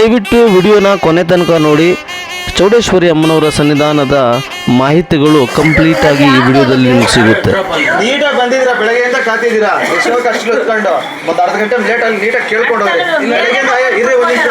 ದಯವಿಟ್ಟು ವಿಡಿಯೋನ ಕೊನೆ ತನಕ ನೋಡಿ ಚೌಡೇಶ್ವರಿ ಅಮ್ಮನವರ ಸನ್ನಿಧಾನದ ಮಾಹಿತಿಗಳು ಕಂಪ್ಲೀಟ್ ಆಗಿ ಈ ವಿಡಿಯೋದಲ್ಲಿ ನಿಮ್ಗೆ ಸಿಗುತ್ತೆ. ನೀಟಾಗಿ ಬಂದಿದ್ದೀರಾ? ಬೆಳಗ್ಗೆಯಿಂದ ಕಾತಿದ್ದೀರಾ ಎಷ್ಟೋ ಕಷ್ಟ ಇಟ್ಕೊಂಡು. ಒಂದು ಅರ್ಧ ಗಂಟೆ ಲೇಟ್ ಅಲ್ಲಿ ನೀಟಾಗಿ ಕೇಳ್ಕೊಂಡು ಹೋಗಿ ಇನ್ನು ಬೆಳಗ್ಗೆಯಿಂದ ಇರ್ರಿ ಒಂದು ನಿಮಿಷ.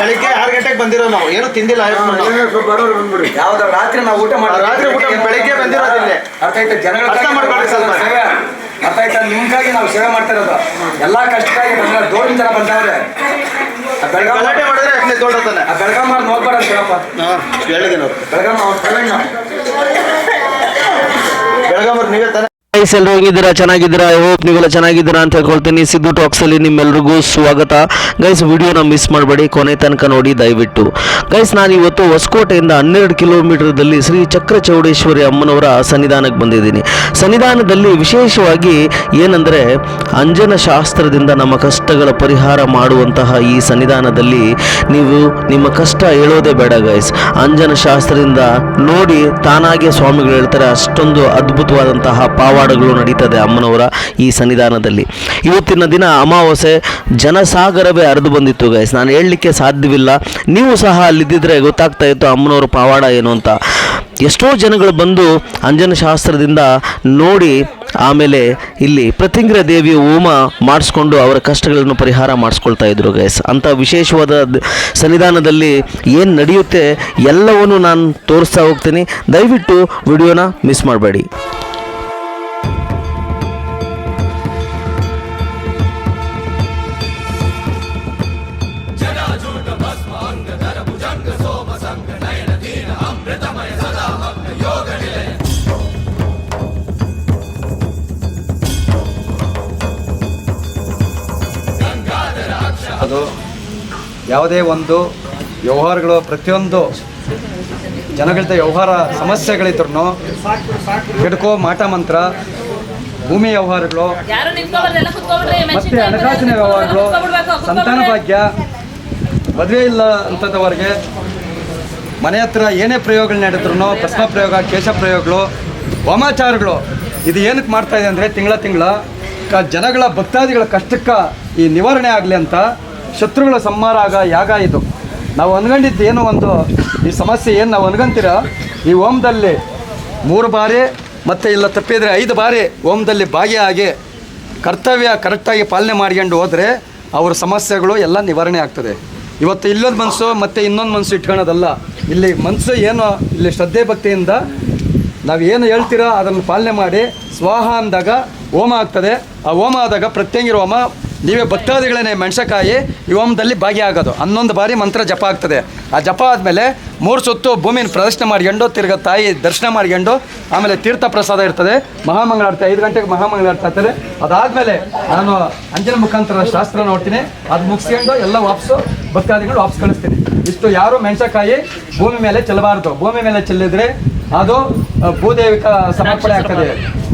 ಬೆಳಿಗ್ಗೆ ಆರು ಗಂಟೆಗೆ ಬಂದಿರೋ ನಾವು. ಏನು ತಿಂದಿಲ್ಲ ಯಾವ್ದು ರಾತ್ರಿ ನಾವು ಊಟ ಮಾಡಿ ರಾತ್ರಿ ಊಟ ಬೆಳಗ್ಗೆ ಅರ್ಥ ಆಯ್ತಾ? ಜನಗಳ ಕಷ್ಟ ಮಾಡ್ಕೊಳ್ಳಿ ಸ್ವಲ್ಪ. ಸೇವೆ ಅರ್ಥ ಆಯ್ತಾ? ನಿಮ್ಗಾಗಿ ನಾವು ಸೇವೆ ಮಾಡ್ತಿರೋದು ಎಲ್ಲಾ ಕಷ್ಟಕ್ಕಾಗಿ ಬಂದ ದೋಣಿ ಜನ ಬಂದವ್ರೆ. ಗಲಾಟೆ ಮಾಡಿದ್ರೆ ಅಷ್ಟೇ ಬೆಳಗಾಮ್ ಮಾಡಿ ನೋಡ್ಬೇಡ ಅಂತ ಹೇಳಪ್ಪ. ಹೇಳಿದ್ದೀನಿ ಅವ್ರು. ಪ್ರವೀಣ್ ಬೆಳಗಾಮವ್ರು ನೀವೇ ತಾನೆ ಗೈಸ್ ಎಲ್ಲರೂ ಹೋಗಿದ್ದೀರಾ? ಚೆನ್ನಾಗಿದ್ದೀರಾ? ಐ ಹೋಪ್ ನೀವೆಲ್ಲ ಚೆನ್ನಾಗಿದ್ದೀರಾ ಅಂತ ಹೇಳ್ಕೊಳ್ತೀನಿ. ಸಿದ್ದು ಟಾಕ್ಸಲ್ಲಿ ನಿಮ್ಮೆಲ್ರಿಗೂ ಸ್ವಾಗತ. ಗೈಸ್ ವಿಡಿಯೋನ ಮಿಸ್ ಮಾಡಬೇಡಿ. ಕೊನೆ ತನಕ ನೋಡಿ ದಯವಿಟ್ಟು. ಗೈಸ್ ನಾನು ಇವತ್ತು ಹೊಸಕೋಟೆಯಿಂದ ಹನ್ನೆರಡು ಕಿಲೋಮೀಟರ್ದಲ್ಲಿ ಶ್ರೀ ಚಕ್ರ ಚೌಡೇಶ್ವರಿ ಅಮ್ಮನವರ ಸನ್ನಿಧಾನಕ್ಕೆ ಬಂದಿದ್ದೀನಿ. ಸನ್ನಿಧಾನದಲ್ಲಿ ವಿಶೇಷವಾಗಿ ಏನಂದರೆ ಅಂಜನ ಶಾಸ್ತ್ರದಿಂದ ನಮ್ಮ ಕಷ್ಟಗಳ ಪರಿಹಾರ ಮಾಡುವಂತಹ ಈ ಸನ್ನಿಧಾನದಲ್ಲಿ ನೀವು ನಿಮ್ಮ ಕಷ್ಟ ಹೇಳೋದೇ ಬೇಡ ಗೈಸ್ ಅಂಜನ ಶಾಸ್ತ್ರದಿಂದ ನೋಡಿ ತಾನಾಗೆ ಸ್ವಾಮಿಗಳು ಹೇಳ್ತಾರೆ, ಅಷ್ಟೊಂದು ಅದ್ಭುತವಾದಂತಹ ಪಾವಾಡಗಳು ನಡೀತದೆ ಅಮ್ಮನವರ ಈ ಸನ್ನಿಧಾನದಲ್ಲಿ. ಇವತ್ತಿನ ದಿನ ಅಮಾವಾಸ್ಯೆ ಜನಸಾಗರವೇ ಹರಿದು ಬಂದಿತ್ತು ಗೈಸ್ ನಾನು ಹೇಳಲಿಕ್ಕೆ ಸಾಧ್ಯವಿಲ್ಲ. ನೀವು ಸಹ ಅಲ್ಲಿದ್ದಿದ್ರೆ ಗೊತ್ತಾಗ್ತಾ ಇತ್ತು ಅಮ್ಮನವರ ಪಾವಾಡ ಏನು ಅಂತ. ಎಷ್ಟೋ ಜನಗಳು ಬಂದು ಅಂಜನ ಶಾಸ್ತ್ರದಿಂದ ನೋಡಿ ಆಮೇಲೆ ಇಲ್ಲಿ ಪ್ರತಿಂಗ್ರ ದೇವಿ ಹೋಮ ಮಾಡಿಸ್ಕೊಂಡು ಅವರ ಕಷ್ಟಗಳನ್ನು ಪರಿಹಾರ ಮಾಡಿಸ್ಕೊಳ್ತಾ ಇದ್ರು ಗೈಸ್ ಅಂತ ವಿಶೇಷವಾದ ಸನ್ನಿಧಾನದಲ್ಲಿ ಏನು ನಡೆಯುತ್ತೆ ಎಲ್ಲವನ್ನು ನಾನು ತೋರಿಸ್ತಾ ಹೋಗ್ತೀನಿ. ದಯವಿಟ್ಟು ವಿಡಿಯೋನ ಮಿಸ್ ಮಾಡಬೇಡಿ. ಅದು ಯಾವುದೇ ಒಂದು ವ್ಯವಹಾರಗಳು ಪ್ರತಿಯೊಂದು ಜನಗಳ್ದ ವ್ಯವಹಾರ ಸಮಸ್ಯೆಗಳಿದ್ರು ಕೆಡ್ಕೋ ಮಾಟ ಮಂತ್ರ ಭೂಮಿ ವ್ಯವಹಾರಗಳು ಮತ್ತೆ ಹಣಕಾಸಿನ ವ್ಯವಹಾರಗಳು ಸಂತಾನ ಭಾಗ್ಯ ಮದುವೆ ಇಲ್ಲ ಅಂತದವರೆಗೆ ಮನೆ ಹತ್ರ ಏನೇ ಪ್ರಯೋಗಗಳು ನಡೆದ್ರು ಪ್ರಶ್ನ ಪ್ರಯೋಗ ಕೇಶ ಪ್ರಯೋಗಗಳು ವಾಮಾಚಾರಗಳು ಇದು ಏನಕ್ಕೆ ಮಾಡ್ತಾ ಇದೆ ಅಂದರೆ ತಿಂಗಳ ತಿಂಗಳ ಕ ಜನಗಳ ಭಕ್ತಾದಿಗಳ ಕಷ್ಟಕ್ಕೆ ಈ ನಿವಾರಣೆ ಆಗಲಿ ಅಂತ ಶತ್ರುಗಳ ಸಂಹಾರ ಆಗ ಯಾಗ ಇದು. ನಾವು ಅನ್ಕೊಂಡಿದ್ದು ಏನೋ ಒಂದು ಈ ಸಮಸ್ಯೆ ಏನು ನಾವು ಅನ್ಕೊಂತೀರ ಈ ಓಮ್ದಲ್ಲಿ ಮೂರು ಬಾರಿ ಮತ್ತು ಇಲ್ಲ ತಪ್ಪಿದರೆ ಐದು ಬಾರಿ ಓಮ್ದಲ್ಲಿ ಭಾಗಿಯಾಗಿ ಕರ್ತವ್ಯ ಕರೆಕ್ಟಾಗಿ ಪಾಲನೆ ಮಾಡ್ಕೊಂಡು ಹೋದರೆ ಅವ್ರ ಸಮಸ್ಯೆಗಳು ಎಲ್ಲ ನಿವಾರಣೆ ಆಗ್ತದೆ. ಇವತ್ತು ಇಲ್ಲೊಂದು ಮನಸ್ಸು ಮತ್ತು ಇನ್ನೊಂದು ಮನಸ್ಸು ಇಟ್ಕೊಳ್ಳೋದಲ್ಲ ಇಲ್ಲಿ ಮನಸ್ಸು ಏನು, ಇಲ್ಲಿ ಶ್ರದ್ಧೆ ಭಕ್ತಿಯಿಂದ ನಾವು ಏನು ಹೇಳ್ತೀರೋ ಅದನ್ನು ಪಾಲನೆ ಮಾಡಿ, ಸ್ವಾಹ ಅಂದಾಗ ಹೋಮ ಆಗ್ತದೆ. ಆ ಹೋಮ ಆದಾಗ ಪ್ರತ್ಯಂಗಿರ ಹೋಮ ನೀವೇ ಭಕ್ತಾದಿಗಳೇ ಮೆಣಸಕಾಯಿ ಹೋಮದಲ್ಲಿ ಭಾಗಿಯಾಗೋದು. ಹನ್ನೊಂದು ಬಾರಿ ಮಂತ್ರ ಜಪ ಆಗ್ತದೆ. ಆ ಜಪ ಆದಮೇಲೆ ಮೂರು ಸುತ್ತು ಭೂಮಿನ ಪ್ರದರ್ಶನ ಮಾಡ್ಕೊಂಡು ತಿರ್ಗ ತಾಯಿ ದರ್ಶನ ಮಾಡ್ಕೊಂಡು ಆಮೇಲೆ ತೀರ್ಥ ಪ್ರಸಾದ ಇರ್ತದೆ. ಮಹಾಮಂಗಳಾರತಿ, ಐದು ಗಂಟೆಗೆ ಮಹಾಮಂಗಳಾರತಿ ಆಗ್ತದೆ. ಅದಾದಮೇಲೆ ನಾನು ಅಂಜನ ಮುಖಾಂತರ ಶಾಸ್ತ್ರ ನೋಡ್ತೀನಿ. ಅದು ಮುಗಿಸ್ಕೊಂಡು ಎಲ್ಲ ವಾಪಸ್ಸು ಭಕ್ತಾದಿಗಳು ವಾಪಸ್ ಕಳಿಸ್ತೀನಿ. ಇಷ್ಟು ಯಾರು ಮೆಣಸಕಾಯಿ ಭೂಮಿ ಮೇಲೆ ಚೆಲ್ಲಬಾರ್ದು. ಭೂಮಿ ಮೇಲೆ ಚೆಲ್ಲಿದ್ರೆ ಅದು, ಭೂದೇವಿಕ ಸಮರ್ಪಣೆ ಆಗ್ತದೆ.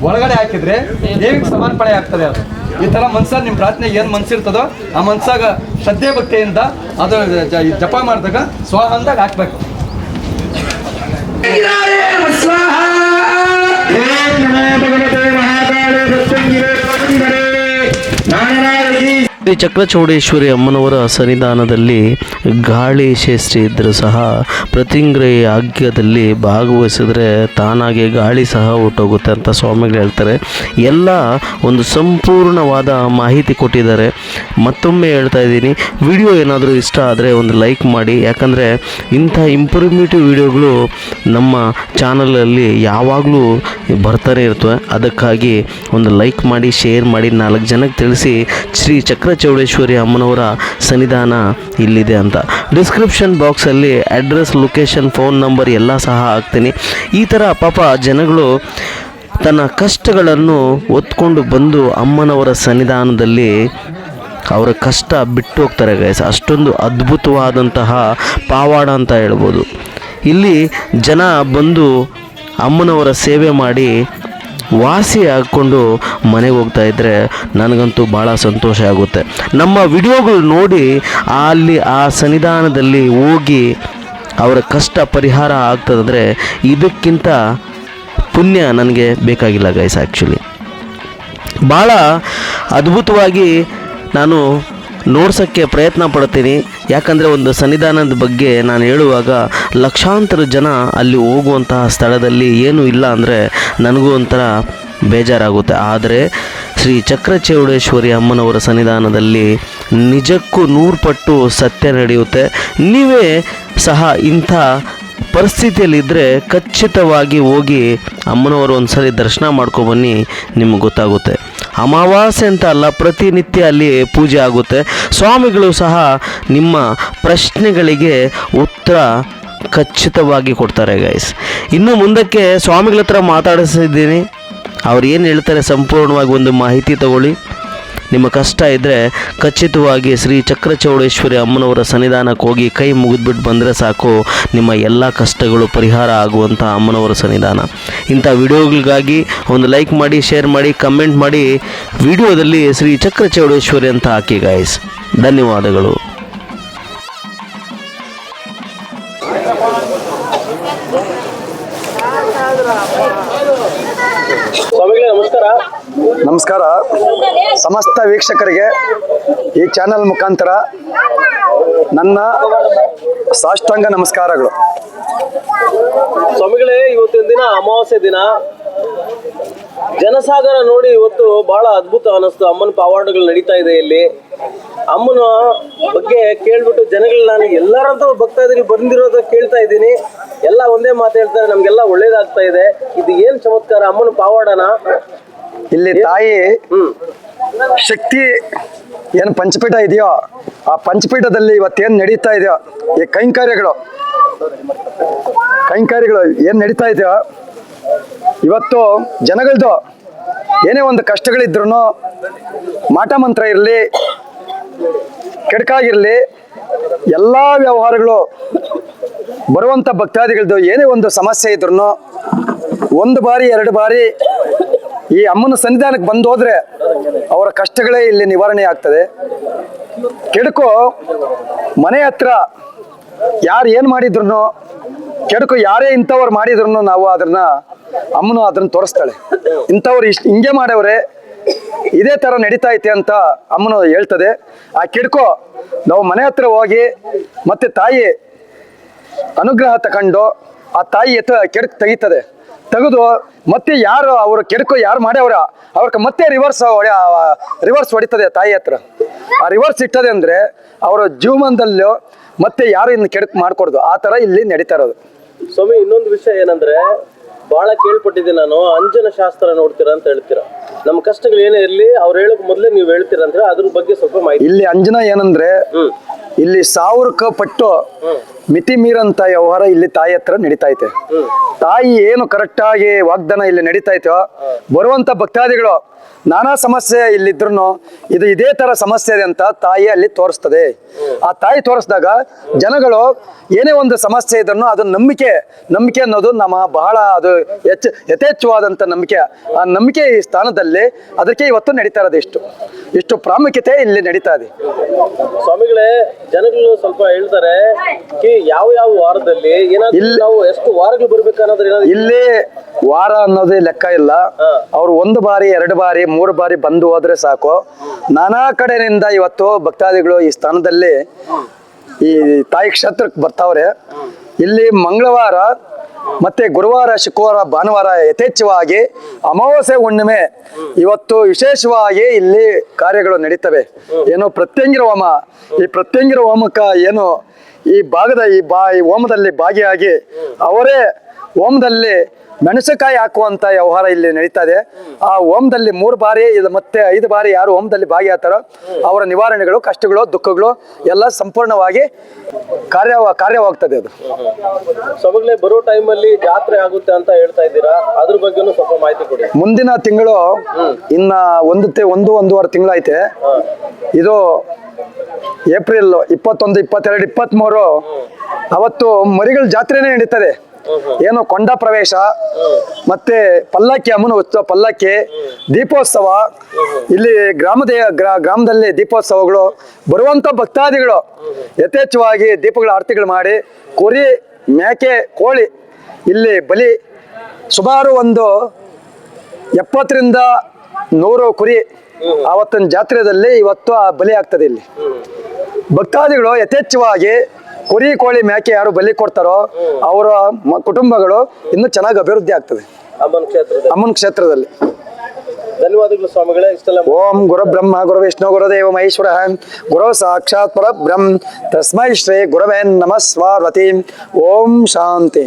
ಒಳಗಡೆ ಹಾಕಿದ್ರೆ ದೇವಿಗೆ ಸಮರ್ಪಣೆ ಆಗ್ತದೆ ಅದು. ಈ ಥರ ಮನ್ಸಾಗ ನಿಮ್ಮ ಪ್ರಾರ್ಥನೆ ಏನು ಮನ್ಸಿರ್ತದೋ ಆ ಮನ್ಸಾಗ ಶ್ರದ್ಧೆ ಭಕ್ತಿಯಿಂದ ಅದು ಜಪ ಮಾಡಿದಾಗ ಸ್ವಾಹ ಅಂದಾಗ ಹಾಕ್ಬೇಕು. ಶ್ರೀ ಚಕ್ರಚೌಡೇಶ್ವರಿ ಅಮ್ಮನವರ ಸನ್ನಿಧಾನದಲ್ಲಿ ಗಾಳಿ ಶೇಷ್ಠಿ ಇದ್ದರೂ ಸಹ ಪ್ರತಿಂಗ್ರಹ ಯಾಗ್ಯದಲ್ಲಿ ಭಾಗವಹಿಸಿದ್ರೆ ತಾನಾಗೆ ಗಾಳಿ ಸಹ ಹೊಟ್ಟೋಗುತ್ತೆ ಅಂತ ಸ್ವಾಮಿಗಳು ಹೇಳ್ತಾರೆ. ಎಲ್ಲ ಒಂದು ಸಂಪೂರ್ಣವಾದ ಮಾಹಿತಿ ಕೊಟ್ಟಿದ್ದಾರೆ. ಮತ್ತೊಮ್ಮೆ ಹೇಳ್ತಾ ಇದ್ದೀನಿ, ವಿಡಿಯೋ ಏನಾದರೂ ಇಷ್ಟ ಆದರೆ ಒಂದು ಲೈಕ್ ಮಾಡಿ. ಯಾಕಂದರೆ ಇಂಥ ಇಂಪ್ರೂವ್ಮೆಂಟಿವ್ ವಿಡಿಯೋಗಳು ನಮ್ಮ ಚಾನಲಲ್ಲಿ ಯಾವಾಗಲೂ ಬರ್ತಾನೆ ಇರ್ತವೆ. ಅದಕ್ಕಾಗಿ ಒಂದು ಲೈಕ್ ಮಾಡಿ, ಶೇರ್ ಮಾಡಿ, ನಾಲ್ಕು ಜನಕ್ಕೆ ತಿಳಿಸಿ ಶ್ರೀ ಚಕ್ರಚೌಡೇಶ್ವರಿ ಅಮ್ಮನವರ ಸನ್ನಿಧಾನ ಇಲ್ಲಿದೆ ಅಂತ. ಡಿಸ್ಕ್ರಿಪ್ಷನ್ ಬಾಕ್ಸಲ್ಲಿ ಅಡ್ರೆಸ್ ಲೊಕೇಶನ್ ಫೋನ್ ನಂಬರ್ ಎಲ್ಲ ಸಹ ಹಾಕ್ತೀನಿ. ಈ ಥರ ಪಾಪ ಜನಗಳು ತನ್ನ ಕಷ್ಟಗಳನ್ನು ಒತ್ಕೊಂಡು ಬಂದು ಅಮ್ಮನವರ ಸನ್ನಿಧಾನದಲ್ಲಿ ಅವರ ಕಷ್ಟ ಬಿಟ್ಟು ಹೋಗ್ತಾರೆ ಗೈಸ್ ಅಷ್ಟೊಂದು ಅದ್ಭುತವಾದಂತಹ ಪಾವಾಡ ಅಂತ ಹೇಳ್ಬೋದು. ಇಲ್ಲಿ ಜನ ಬಂದು ಅಮ್ಮನವರ ಸೇವೆ ಮಾಡಿ ವಾಸಿ ಹಾಕ್ಕೊಂಡು ಮನೆಗೆ ಹೋಗ್ತಾ ಇದ್ದರೆ ನನಗಂತೂ ಭಾಳ ಸಂತೋಷ ಆಗುತ್ತೆ. ನಮ್ಮ ವಿಡಿಯೋಗಳು ನೋಡಿ ಅಲ್ಲಿ ಆ ಸನ್ನಿಧಾನದಲ್ಲಿ ಹೋಗಿ ಅವರ ಕಷ್ಟ ಪರಿಹಾರ ಆಗ್ತದಂದರೆ ಇದಕ್ಕಿಂತ ಪುಣ್ಯ ನನಗೆ ಬೇಕಾಗಿಲ್ಲ ಗೈಸ್ ಆ್ಯಕ್ಚುಲಿ ಭಾಳ ಅದ್ಭುತವಾಗಿ ನಾನು ನೋಡ್ಸೋಕ್ಕೆ ಪ್ರಯತ್ನ ಪಡ್ತೀನಿ. ಯಾಕಂದರೆ ಒಂದು ಸನ್ನಿಧಾನದ ಬಗ್ಗೆ ನಾನು ಹೇಳುವಾಗ ಲಕ್ಷಾಂತರ ಜನ ಅಲ್ಲಿ ಹೋಗುವಂತಹ ಸ್ಥಳದಲ್ಲಿ ಏನೂ ಇಲ್ಲ ಅಂದರೆ ನನಗೂ ಒಂಥರ ಬೇಜಾರಾಗುತ್ತೆ. ಆದರೆ ಶ್ರೀ ಚಕ್ರಚೌಡೇಶ್ವರಿ ಅಮ್ಮನವರ ಸನ್ನಿಧಾನದಲ್ಲಿ ನಿಜಕ್ಕೂ ನೂರು ಪಟ್ಟು ಸತ್ಯ ನಡೆಯುತ್ತೆ. ನೀವೇ ಸಹ ಇಂಥ ಪರಿಸ್ಥಿತಿಯಲ್ಲಿದ್ದರೆ ಖಚಿತವಾಗಿ ಹೋಗಿ ಅಮ್ಮನವರು ಒಂದ್ಸರಿ ದರ್ಶನ ಮಾಡ್ಕೊಬನ್ನಿ ನಿಮಗೆ ಗೊತ್ತಾಗುತ್ತೆ. ಅಮಾವಾಸ್ಯೆ ಅಂತ ಅಲ್ಲ, ಪ್ರತಿನಿತ್ಯ ಅಲ್ಲಿ ಪೂಜೆ ಆಗುತ್ತೆ. ಸ್ವಾಮಿಗಳು ಸಹ ನಿಮ್ಮ ಪ್ರಶ್ನೆಗಳಿಗೆ ಉತ್ತರ ಖಚಿತವಾಗಿ ಕೊಡ್ತಾರೆ ಗೈಸ್ ಇನ್ನು ಮುಂದಕ್ಕೆ ಸ್ವಾಮಿಗಳ ಹತ್ರ ಮಾತಾಡಿಸಿದ್ದೀನಿ ಅವ್ರು ಏನು ಹೇಳ್ತಾರೆ, ಸಂಪೂರ್ಣವಾಗಿ ಒಂದು ಮಾಹಿತಿ ತಗೊಳ್ಳಿ. ನಿಮ್ಮ ಕಷ್ಟ ಇದ್ದರೆ ಖಚಿತವಾಗಿ ಶ್ರೀ ಚಕ್ರಚೌಡೇಶ್ವರಿ ಅಮ್ಮನವರ ಸನ್ನಿಧಾನಕ್ಕೆ ಹೋಗಿ ಕೈ ಮುಗಿದ್ಬಿಟ್ಟು ಬಂದರೆ ಸಾಕು. ನಿಮ್ಮ ಎಲ್ಲ ಕಷ್ಟಗಳು ಪರಿಹಾರ ಆಗುವಂಥ ಅಮ್ಮನವರ ಸನ್ನಿಧಾನ. ಇಂಥ ವಿಡಿಯೋಗಳಿಗಾಗಿ ಒಂದು ಲೈಕ್ ಮಾಡಿ, ಶೇರ್ ಮಾಡಿ, ಕಮೆಂಟ್ ಮಾಡಿ. ವಿಡಿಯೋದಲ್ಲಿ ಶ್ರೀ ಚಕ್ರಚೌಡೇಶ್ವರಿ ಅಂತ ಹಾಕಿ ಗಾಯಸ್ ಧನ್ಯವಾದಗಳು. ವೀಕ್ಷಕರಿಗೆ ಈ ಚಾನೆಲ್ ಮುಖಾಂತರ ನನ್ನ ಸಾಷ್ಟಾಂಗ ನಮಸ್ಕಾರಗಳು. ಸ್ವಾಮಿಗಳೇ ಇವತ್ತಿನ ದಿನ ಅಮಾವಾಸ್ಯೆ ದಿನ. ಜನಸಾಗರ ನೋಡಿ ಇವತ್ತು ಬಹಳ ಅದ್ಭುತ ಅನಿಸ್ತು. ಅಮ್ಮನ ಪಾವಾಡಗಳು ನಡೀತಾ ಇದೆ ಇಲ್ಲಿ. ಅಮ್ಮನ ಬಗ್ಗೆ ಕೇಳ್ಬಿಟ್ಟು ಜನಗಳು ನಾನು ಎಲ್ಲರಂತೂ ಭಕ್ತಾದಿಗಳು ಬಂದಿರೋದು ಕೇಳ್ತಾ ಇದ್ದೀನಿ. ಎಲ್ಲ ಒಂದೇ ಮಾತು ಹೇಳ್ತಾರೆ ನಮ್ಗೆಲ್ಲ ಒಳ್ಳೇದಾಗ್ತಾ ಇದೆ. ಇದು ಏನ್ ಚಮತ್ಕಾರ? ಅಮ್ಮನ ಪಾವಾಡನ? ಇಲ್ಲಿ ತಾಯಿ ಹ್ಮ್. ಶಕ್ತಿ ಏನು ಪಂಚಪೀಠ ಇದೆಯೋ, ಆ ಪಂಚಪೀಠದಲ್ಲಿ ಇವತ್ತೇನು ನಡೀತಾ ಇದೆಯೋ, ಈ ಕೈಂಕಾರ್ಯಗಳು ಕೈಂಕಾರ್ಯಗಳು ಏನು ನಡೀತಾ ಇದೆಯೋ, ಇವತ್ತು ಜನಗಳದ್ದು ಏನೇ ಒಂದು ಕಷ್ಟಗಳಿದ್ರು ಮಾಟ ಮಂತ್ರ ಇರಲಿ, ಕೆಡಕಾಗಿರಲಿ, ಎಲ್ಲ ವ್ಯವಹಾರಗಳು ಬರುವಂಥ ಭಕ್ತಾದಿಗಳದ್ದು ಏನೇ ಒಂದು ಸಮಸ್ಯೆ ಇದ್ರು ಒಂದು ಬಾರಿ, ಎರಡು ಬಾರಿ ಈ ಅಮ್ಮನ ಸನ್ನಿಧಾನಕ್ಕೆ ಬಂದೋದ್ರೆ ಅವರ ಕಷ್ಟಗಳೇ ಇಲ್ಲಿ ನಿವಾರಣೆ ಆಗ್ತದೆ. ಕೆಡುಕು, ಮನೆ ಹತ್ರ ಯಾರು ಏನು ಮಾಡಿದ್ರು ಕೆಡುಕು ಯಾರೇ ಇಂಥವ್ರು ಮಾಡಿದ್ರು ನಾವು ಅದನ್ನ ಅಮ್ಮನು ಅದನ್ನ ತೋರಿಸ್ತಾಳೆ. ಇಂಥವ್ರು ಇಷ್ಟು ಹಿಂಗೆ ಮಾಡವ್ರೆ, ಇದೇ ಥರ ನಡೀತಾ ಐತೆ ಅಂತ ಅಮ್ಮನು ಹೇಳ್ತದೆ. ಆ ಕೆಡ್ಕೋ, ನಾವು ಮನೆ ಹತ್ರ ಹೋಗಿ ಮತ್ತೆ ತಾಯಿ ಅನುಗ್ರಹ ತಗೊಂಡು ಆ ತಾಯಿ ಎತ್ತ ಕೆಡಕ್ ತೆಗಿತದೆ. ತೆಗೆದು ಮತ್ತೆ ಯಾರು ಅವರು ಕೆಡಕು ಯಾರು ಮಾಡ್ಯಾವ್ರ ಅವ್ರಕ್ಕೆ ಮತ್ತೆ ರಿವರ್ಸ್ ರಿವರ್ಸ್ ಹೊಡಿತದೆ ತಾಯಿ ಹತ್ರ. ಆ ರಿವರ್ಸ್ ಇಟ್ಟದೆ ಅಂದರೆ ಅವರ ಜೀವನದಲ್ಲೂ ಮತ್ತೆ ಯಾರು ಇನ್ನು ಕೆಡಕು ಮಾಡ್ಕೊಡ್ದು. ಆ ಥರ ಇಲ್ಲಿ ನಡೀತಾ ಇರೋದು. ಸ್ವಾಮಿ ಇನ್ನೊಂದು ವಿಷಯ ಏನಂದ್ರೆ ಬಹಳ ಕೇಳ್ಪಟ್ಟಿದ್ದೀನಿ ನಾನು. ಅಂಜನ ಶಾಸ್ತ್ರ ನೋಡ್ತೀರಾ ಅಂತ ಹೇಳ್ತೀರಾ? ನಮ್ಮ ಕಷ್ಟಗಳು ಏನೇ ಇರಲಿ ಅವ್ರು ಹೇಳಕ್ ಮೊದಲೇ ನೀವು ಹೇಳ್ತೀರಾ ಅಂದ್ರೆ ಅದ್ರ ಬಗ್ಗೆ ಸ್ವಲ್ಪ ಮಾಹಿತಿ. ಇಲ್ಲಿ ಅಂಜನ ಏನಂದ್ರೆ ಇಲ್ಲಿ ಸಾವಿರಕ್ಕೆ ಪಟ್ಟು ಮಿತಿ ಮೀರಂತ ವ್ಯವಹಾರ ಇಲ್ಲಿ ತಾಯಿ ಹತ್ರ ನಡೀತಾ ಐತೆ ತಾಯಿ ಏನು ಕರೆಕ್ಟಾಗಿ ವಾಗ್ದಾನ ಇಲ್ಲಿ ನಡೀತಾ ಐತೋ ಬರುವಂತ ಭಕ್ತಾದಿಗಳು ನಾನಾ ಸಮಸ್ಯೆ ಇಲ್ಲಿದ್ರು ಇದು ಇದೇ ತರ ಸಮಸ್ಯೆ ಇದೆ ಅಂತ ತಾಯಿ ಅಲ್ಲಿ ತೋರಿಸ್ತದೆ. ಆ ತಾಯಿ ತೋರಿಸಿದಾಗ ಜನಗಳು ಏನೇ ಒಂದು ಸಮಸ್ಯೆ ಇದ್ರು ಅದು ನಂಬಿಕೆ ನಂಬಿಕೆ ಅನ್ನೋದು ನಮ್ಮ ಬಹಳ ಅದು ಹೆಚ್ಚು ಯಥೇಚ್ಛವಾದಂಥ ನಂಬಿಕೆ. ಆ ನಂಬಿಕೆ ಈ ಸ್ಥಾನದಲ್ಲಿ ಅದಕ್ಕೆ ಇವತ್ತು ನಡೀತಾ ಇರೋದು ಇಷ್ಟು. ಇಷ್ಟು ಪ್ರಾಮುಖ್ಯತೆ ಇಲ್ಲಿ ನಡೀತಾ ಇದೆ. ಸ್ವಾಮಿಗಳೇ ಜನಗಳು ಸ್ವಲ್ಪ ಹೇಳ್ತಾರೆ ಯಾವ ಯಾವ ವಾರದಲ್ಲಿ ನಾವು ಎಷ್ಟು ವಾರಗಳು ಬರ್ಬೇಕು ಅನ್ನೋದ್ರ ಏನಾದ್ರು ಇಲ್ಲಿ ವಾರ ಅನ್ನೋದೇ ಲೆಕ್ಕ ಇಲ್ಲ. ಅವ್ರು ಒಂದು ಬಾರಿ ಎರಡು ಬಾರಿ ಮೂರು ಬಾರಿ ಬಂದು ಹೋದ್ರೆ ಸಾಕು. ನಾನಾ ಕಡೆಯಿಂದ ಇವತ್ತು ಭಕ್ತಾದಿಗಳು ಈ ಸ್ಥಾನದಲ್ಲಿ ಈ ತಾಯಿ ಕ್ಷೇತ್ರಕ್ಕೆ ಬರ್ತಾವ್ರೆ. ಇಲ್ಲಿ ಮಂಗಳವಾರ ಮತ್ತೆ ಗುರುವಾರ, ಶುಕ್ರವಾರ, ಭಾನುವಾರ ಯಥೇಚ್ಛವಾಗಿ ಅಮಾವಾಸ್ಯೆ ಹುಣ್ಣಿಮೆ ಇವತ್ತು ವಿಶೇಷವಾಗಿ ಇಲ್ಲಿ ಕಾರ್ಯಗಳು ನಡೀತವೆ. ಏನು ಪ್ರತ್ಯಂಗಿರ ಹೋಮ ಈ ಪ್ರತ್ಯಂಗಿರ ಹೋಮಕ್ಕ ಏನು ಈ ಭಾಗದ ಈ ಬಾ, ಈ ಹೋಮದಲ್ಲಿ ಭಾಗಿಯಾಗಿ ಅವರೇ ಹೋಮದಲ್ಲಿ ಮೆಣಸಿನಕಾಯಿ ಹಾಕುವಂತ ವ್ಯವಹಾರ ಇಲ್ಲಿ ನಡೀತಾ ಇದೆ. ಆ ಹೋಮದಲ್ಲಿ ಮೂರು ಬಾರಿ ಇದು ಮತ್ತೆ ಐದು ಬಾರಿ ಯಾರು ಹೋಮದಲ್ಲಿ ಭಾಗಿಯಾಗ್ತಾರೋ ಅವರ ನಿವಾರಣೆಗಳು ಕಷ್ಟಗಳು ದುಃಖಗಳು ಎಲ್ಲ ಸಂಪೂರ್ಣವಾಗಿ ಕಾರ್ಯ ಕಾರ್ಯವಾಗ್ತದೆ ಅದು. ಸ್ವಾಮಿಗಳೇ ಬರೋ ಟೈಮಲ್ಲಿ ಜಾತ್ರೆ ಆಗುತ್ತೆ ಅಂತ ಹೇಳ್ತಾ ಇದ್ದೀರಾ? ಅದ್ರ ಬಗ್ಗೆ ಸ್ವಲ್ಪ ಮಾಹಿತಿ ಕೊಡಿ. ಮುಂದಿನ ತಿಂಗಳು ಇನ್ನ ಒಂದು ಒಂದು ಒಂದೂವರೆ ತಿಂಗಳೈತೆ ಇದು ಏಪ್ರಿಲ್ ಇಪ್ಪತ್ತೊಂದು ಇಪ್ಪತ್ತೆರಡು ಇಪ್ಪತ್ತ್ಮೂರು ಅವತ್ತು ಮರಿಗಳ ಜಾತ್ರೆನೇ ನಡೀತದೆ. ಏನು ಕೊಂಡ ಪ್ರವೇಶ ಮತ್ತೆ ಪಲ್ಲಕ್ಕಿ ಅಮ್ಮನ ಉತ್ಸವ ಪಲ್ಲಕ್ಕಿ ದೀಪೋತ್ಸವ. ಇಲ್ಲಿ ಗ್ರಾಮದ ಗ್ರಾ ಗ್ರಾಮದಲ್ಲಿ ದೀಪೋತ್ಸವಗಳು ಬರುವಂತ ಭಕ್ತಾದಿಗಳು ಯಥೇಚ್ಛವಾಗಿ ದೀಪಗಳ ಆರತಿಗಳು ಮಾಡಿ ಕುರಿ ಮೇಕೆ ಕೋಳಿ ಇಲ್ಲಿ ಬಲಿ ಸುಮಾರು ಒಂದು ಎಪ್ಪತ್ತರಿಂದ ನೂರು ಕುರಿ ಆವತ್ತಿನ ಜಾತ್ರೆಯಲ್ಲಿ ಇವತ್ತು ಆ ಬಲಿ ಆಗ್ತದೆ ಇಲ್ಲಿ. ಭಕ್ತಾದಿಗಳು ಯಥೇಚ್ಛವಾಗಿ ಕುರಿ ಕೋಳಿ ಮೇಕೆ ಯಾರು ಬಲಿ ಕೊಡ್ತಾರೋ ಅವರ ಕುಟುಂಬಗಳು ಇನ್ನು ಚೆನ್ನಾಗಿ ಅಭಿವೃದ್ಧಿ ಆಗ್ತದೆ. ಅಮ್ಮನ ಕ್ಷೇತ್ರದ ಅಮ್ಮನ ಕ್ಷೇತ್ರದಲ್ಲಿ. ಧನ್ಯವಾದಗಳು ಸ್ವಾಮಿಗಳೇ ಇಷ್ಟೆಲ್ಲ ಓಂ ಗುರು ಬ್ರಹ್ಮ ಗುರು ವಿಷ್ಣು ಗುರುದೇವ ಮಹೇಶ್ವರ ಗುರು ಸಾಕ್ಷಾತ್ ಪರಬ್ರಹ್ಮ. ತಸ್ಮೈ ಶ್ರೀ ಗುರವೇ ನಮಃ ಸ್ವಾರ್ವತಿ ಓಂ ಶಾಂತಿ.